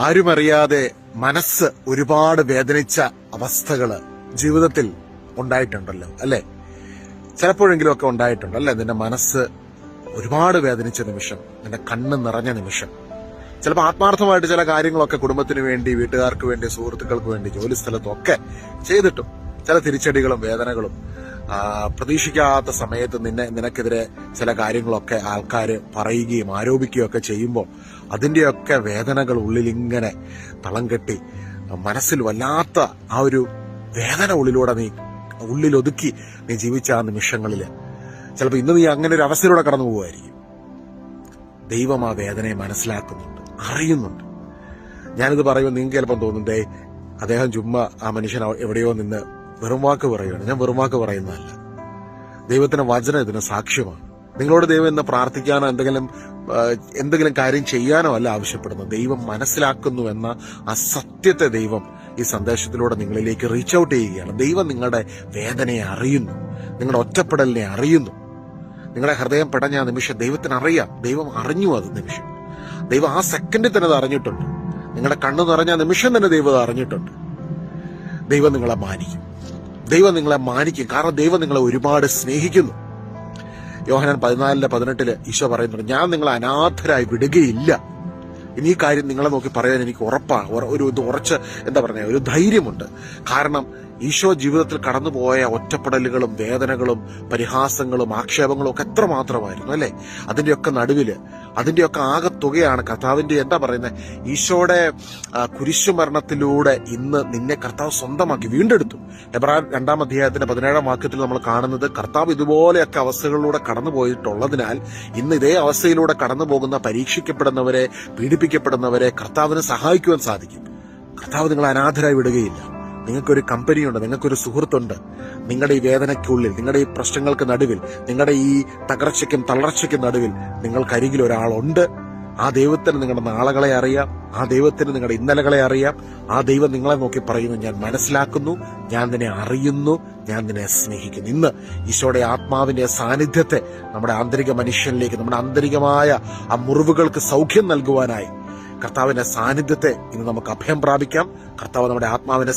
ആരുമറിയാതെ മനസ്സ് ഒരുപാട് വേദനിച്ച അവസ്ഥകൾ ജീവിതത്തിൽ ഉണ്ടായിട്ടുണ്ടല്ലോ അല്ലെ? ചിലപ്പോഴെങ്കിലും ഒക്കെ ഉണ്ടായിട്ടുണ്ട് അല്ലെ? നിന്റെ മനസ്സ് ഒരുപാട് വേദനിച്ച നിമിഷം നിന്റെ കണ്ണ് നിറഞ്ഞ നിമിഷം. ചിലപ്പോൾ ആത്മാർത്ഥമായിട്ട് ചില കാര്യങ്ങളൊക്കെ കുടുംബത്തിന് വേണ്ടി വീട്ടുകാർക്ക് വേണ്ടി സുഹൃത്തുക്കൾക്ക് വേണ്ടി ജോലി സ്ഥലത്തും ഒക്കെ ചെയ്തിട്ടും ചില തിരിച്ചടികളും വേദനകളും പ്രതീക്ഷിക്കാത്ത സമയത്ത് നിന്നെ നിനക്കെതിരെ ചില കാര്യങ്ങളൊക്കെ ആൾക്കാർ പറയുകയും ആരോപിക്കുകയും ഒക്കെ ചെയ്യുമ്പോൾ അതിന്റെയൊക്കെ വേദനകൾ ഉള്ളിൽ ഇങ്ങനെ തളം കെട്ടി മനസ്സിൽ വല്ലാത്ത ആ ഒരു വേദന ഉള്ളിലൂടെ നീ ഉള്ളിൽ ഒതുക്കി നീ ജീവിച്ച ആ നിമിഷങ്ങളിൽ ചിലപ്പോൾ ഇന്ന് നീ അങ്ങനെ ഒരു അവസ്ഥയിലൂടെ കടന്നു പോകുമായിരിക്കും ദൈവം ആ വേദനയെ മനസ്സിലാക്കുന്നുണ്ട് അറിയുന്നുണ്ട്. ഞാനിത് പറയുമ്പോൾ നിങ്ങൾക്ക് ചിലപ്പം തോന്നുന്നേ അദ്ദേഹം ചുമ്മാ ആ മനുഷ്യൻ എവിടെയോ നിന്ന് വെറും വാക്ക് പറയുകയാണ്. ഞാൻ വെറും വാക്ക് പറയുന്നതല്ല. ദൈവത്തിന്റെ വചനം ഇതിന് സാക്ഷ്യമാണ്. നിങ്ങളോട് ദൈവം എന്ന് പ്രാർത്ഥിക്കാനോ എന്തെങ്കിലും എന്തെങ്കിലും കാര്യം ചെയ്യാനോ അല്ല ആവശ്യപ്പെടുന്നത്. ദൈവം മനസ്സിലാക്കുന്നു എന്ന ആ സത്യത്തെ ദൈവം ഈ സന്ദേശത്തിലൂടെ നിങ്ങളിലേക്ക് റീച്ച് ഔട്ട് ചെയ്യുകയാണ്. ദൈവം നിങ്ങളുടെ വേദനയെ അറിയുന്നു. നിങ്ങളുടെ ഒറ്റപ്പെടലിനെ അറിയുന്നു. നിങ്ങളുടെ ഹൃദയം പെടഞ്ഞ നിമിഷം ദൈവത്തിന് അറിയാം ദൈവം അറിഞ്ഞു അത് നിമിഷം. ദൈവം ആ സെക്കൻഡിൽ തന്നെ അത് അറിഞ്ഞിട്ടുണ്ട്. നിങ്ങളുടെ കണ്ണു നിറഞ്ഞ നിമിഷം തന്നെ ദൈവം അത് അറിഞ്ഞിട്ടുണ്ട്. ദൈവം നിങ്ങളെ മാനിക്കും. ദൈവം നിങ്ങളെ മാനിക്കും. കാരണം ദൈവം നിങ്ങളെ ഒരുപാട് സ്നേഹിക്കുന്നു. യോഹനാൻ പതിനാലിലെ പതിനെട്ടിൽ ഈശോ പറയുന്നുണ്ട് ഞാൻ നിങ്ങളെ അനാഥരായി വിടുകയില്ല. ഇനി ഈ കാര്യം നിങ്ങളെ നോക്കി പറയാൻ എനിക്ക് ഉറപ്പാണ് ഒരു ഇത് ഉറച്ച് എന്താ പറയുക ഒരു ധൈര്യമുണ്ട്. കാരണം ഈശോ ജീവിതത്തിൽ കടന്നുപോയ ഒറ്റപ്പെടലുകളും വേദനകളും പരിഹാസങ്ങളും ആക്ഷേപങ്ങളും ഒക്കെ എത്ര മാത്രമായിരുന്നു അല്ലെ? അതിന്റെയൊക്കെ നടുവിൽ അതിന്റെയൊക്കെ ആകെ തുകയാണ് കർത്താവിന്റെ എന്താ പറയുന്നത് ഈശോയുടെ കുരിശുമരണത്തിലൂടെ ഇന്ന് നിന്നെ കർത്താവ് സ്വന്തമാക്കി വീണ്ടെടുത്തു. എബ്രാൻ രണ്ടാം അധ്യായത്തിന്റെ പതിനേഴാം വാക്യത്തിൽ നമ്മൾ കാണുന്നത് കർത്താവ് ഇതുപോലെയൊക്കെ അവസ്ഥകളിലൂടെ കടന്നു പോയിട്ടുള്ളതിനാൽ ഇന്ന് ഇതേ അവസ്ഥയിലൂടെ കടന്നു പോകുന്ന പരീക്ഷിക്കപ്പെടുന്നവരെ പീഡിപ്പിക്കപ്പെടുന്നവരെ കർത്താവിന് സഹായിക്കുവാൻ സാധിക്കും. കർത്താവ് നിങ്ങളെ അനാഥരായി വിടുകയില്ല. നിങ്ങൾക്കൊരു കമ്പനിയുണ്ട് നിങ്ങൾക്കൊരു സുഹൃത്തുണ്ട്. നിങ്ങളുടെ ഈ വേദനയ്ക്കുള്ളിൽ നിങ്ങളുടെ ഈ പ്രശ്നങ്ങൾക്ക് നടുവിൽ നിങ്ങളുടെ ഈ തകർച്ചയ്ക്കും തളർച്ചയ്ക്കും നടുവിൽ നിങ്ങൾക്കരികിൽ ഒരാളുണ്ട്. ആ ദൈവത്തിന് നിങ്ങളുടെ നാളകളെ അറിയാം ആ ദൈവത്തിന് നിങ്ങളുടെ ഇന്നലകളെ അറിയാം. ആ ദൈവം നിങ്ങളെ നോക്കി പറയുന്നു ഞാൻ മനസ്സിലാക്കുന്നു ഞാൻ നിന്നെ അറിയുന്നു ഞാൻ നിന്നെ സ്നേഹിക്കുന്നു. ഇന്ന് ഈശോയുടെ ആത്മാവിന്റെ സാന്നിധ്യത്തെ നമ്മുടെ ആന്തരിക മനുഷ്യനിലേക്ക് നമ്മുടെ ആന്തരികമായ ആ മുറിവുകൾക്ക് സൗഖ്യം നൽകുവാനായി കർത്താവിന്റെ സാന്നിധ്യത്തെ ഇന്ന് നമുക്ക് അഭയം പ്രാപിക്കാം. കർത്താവ് നമ്മുടെ ആത്മാവിനെ